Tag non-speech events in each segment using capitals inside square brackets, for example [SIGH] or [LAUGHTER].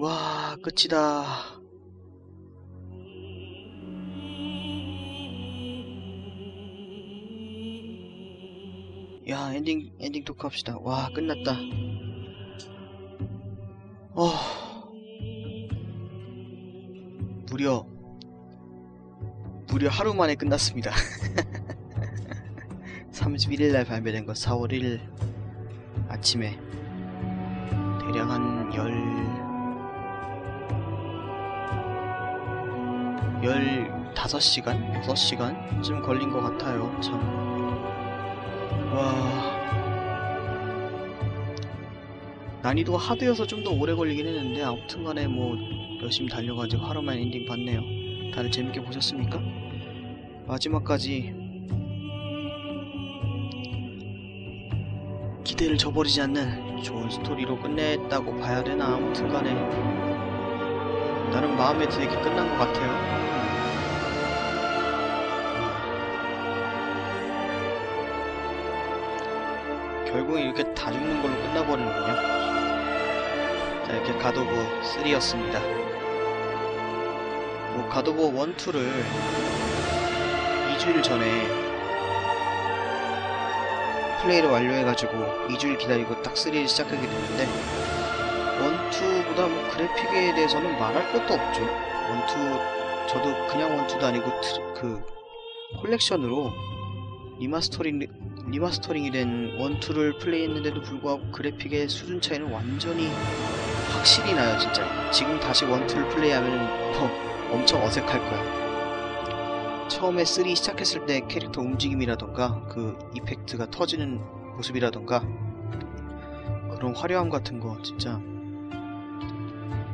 와 끝이다. 야 엔딩 엔딩 토크 합시다. 와 끝났다. 어. 무려 무려 하루 만에 끝났습니다. [LAUGHS] 31일날 발매된 거 4월 1일 아침에 대략 한 열... 15시간? 6시간쯤 걸린 것 같아요 참. 와... 난이도가 하드여서 좀 더 오래 걸리긴 했는데 아무튼 간에 뭐 열심히 달려가지고 하루만 엔딩 봤네요. 다들 재밌게 보셨습니까? 마지막까지 기대를 저버리지 않는 좋은 스토리로 끝냈다고 봐야 되나? 아무튼 간에 나름 마음에 들게 끝난 것 같아요. 결국에 이렇게 다 죽는 걸로 끝나버리는군요. 자 이렇게 가도브 3였습니다. 뭐 가도브 1, 2를 2주일 전에 플레이를 완료해가지고 2주일 기다리고 딱 3를 시작하게 됐는데 1, 2보다 뭐 그래픽에 대해서는 말할 것도 없죠. 1, 2 저도 그냥 1, 2도 아니고 트, 그 콜렉션으로 리마스터링, 리마스터링이 된 1, 2를 플레이했는데도 불구하고 그래픽의 수준 차이는 완전히 확실히 나요 진짜. 지금 다시 1, 2를 플레이하면 뭐 엄청 어색할 거야. 처음에 3 시작했을 때 캐릭터 움직임이라던가 그 이펙트가 터지는 모습이라던가 그런 화려함 같은 거 진짜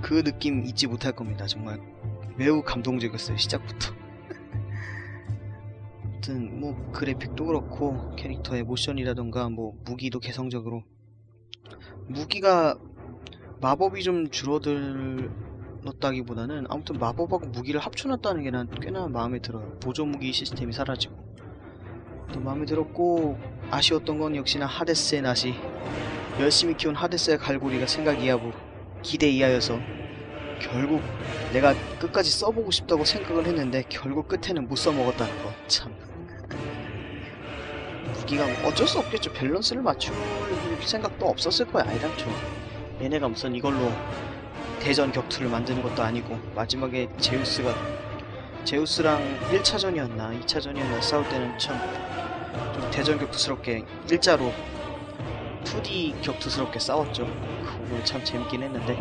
그 느낌 잊지 못할 겁니다. 정말 매우 감동적이었어요 시작부터. [LAUGHS] 아무튼 뭐 그래픽도 그렇고 캐릭터의 모션이라던가 뭐 무기도 개성적으로 무기가 마법이 좀 줄어들었다기보다는 아무튼 마법하고 무기를 합쳐놨다는 게 난 꽤나 마음에 들어요. 보조 무기 시스템이 사라지고. 또 마음에 들었고 아쉬웠던 건 역시나 하데스의 낫이 열심히 키운 하데스의 갈고리가 생각 이하고 기대 이하여서 결국 내가 끝까지 써보고 싶다고 생각을 했는데 결국 끝에는 못 써먹었다는 거 참. 무기가 뭐 어쩔 수 없겠죠. 밸런스를 맞출 생각도 없었을 거야 애당초. 얘네가 무슨 이걸로 대전 격투를 만드는 것도 아니고 마지막에 제우스가 제우스랑 1차전이었나 2차전이었나 싸울 때는 참 좀 대전 격투스럽게 일자로 2D 격투스럽게 싸웠죠 그거 참 재밌긴 했는데.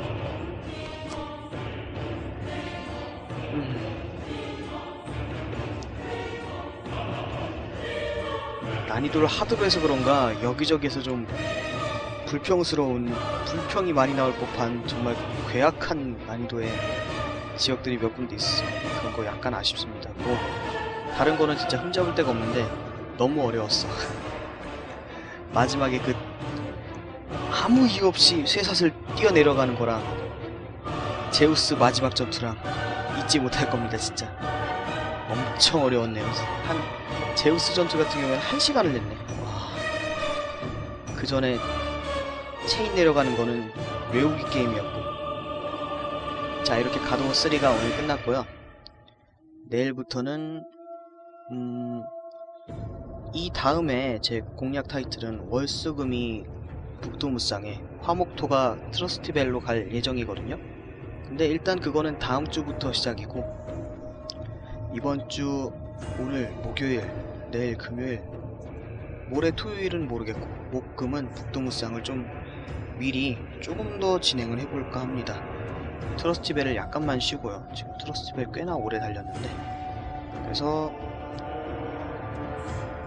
난이도를 하드로 해서 그런가 여기저기에서 좀 불평스러운 불평이 많이 나올 법한 정말 괴악한 난이도의 지역들이 몇 군데 있어요. 그런 거 약간 아쉽습니다. 뭐 다른 거는 진짜 흠잡을 데가 없는데 너무 어려웠어. [LAUGHS] 마지막에 그 아무 이유 없이 쇠사슬 뛰어내려가는 거랑 제우스 마지막 전투랑 잊지 못할 겁니다 진짜. 엄청 어려웠네요. 한 제우스 전투 같은 경우에는 1시간을 냈네. 와. 그 전에 체인 내려가는 거는 외우기 게임이었고. 자 이렇게 가동 3가 오늘 끝났고요. 내일부터는 음... 이 다음에 제 공략 타이틀은 월수금이 북도무쌍에 화목토가 트러스티벨로 갈 예정이거든요. 근데 일단 그거는 다음 주부터 시작이고 이번 주 오늘 목요일 내일 금요일 모레 토요일은 모르겠고 목금은 북도무쌍을 좀 미리 조금 더 진행을 해볼까 합니다. 트러스티벨을 약간만 쉬고요. 지금 트러스티벨 꽤나 오래 달렸는데. 그래서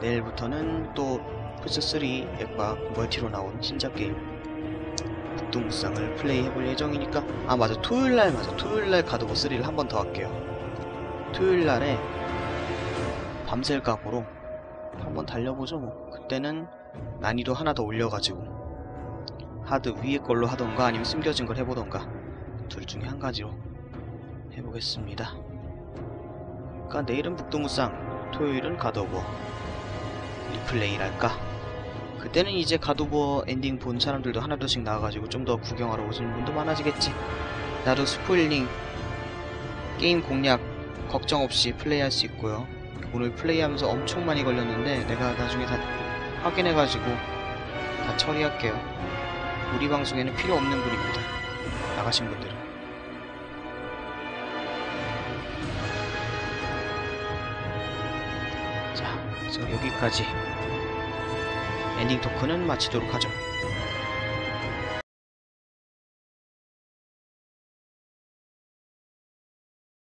내일부터는 또 플스3 앱과 멀티로 나온 신작 게임. 북두무쌍을 플레이해볼 예정이니까. 아 맞아. 토요일날 맞아. 토요일날 가드보 3를 한 번 더 할게요. 토요일날에 밤샐 각오로 한번 달려보죠 뭐. 그때는 난이도 하나 더 올려가지고 하드 위에 걸로 하던가 아니면 숨겨진 걸 해보던가. 둘 중에 한 가지로 해보겠습니다. 그니까 내일은 북두무쌍 토요일은 가드오버 리플레이랄까 그때는 이제 가도버 엔딩 본 사람들도 하나둘씩 나와가지고 좀 더 구경하러 오시는 분도 많아지겠지 나도 스포일링 게임 공략 걱정 없이 플레이할 수 있고요. 오늘 플레이하면서 엄청 많이 걸렸는데 내가 나중에 다 확인해가지고 다 처리할게요. 우리 방송에는 필요 없는 분입니다. 나가신 분들은. 자, 여기까지 엔딩 토크는 마치도록 하죠.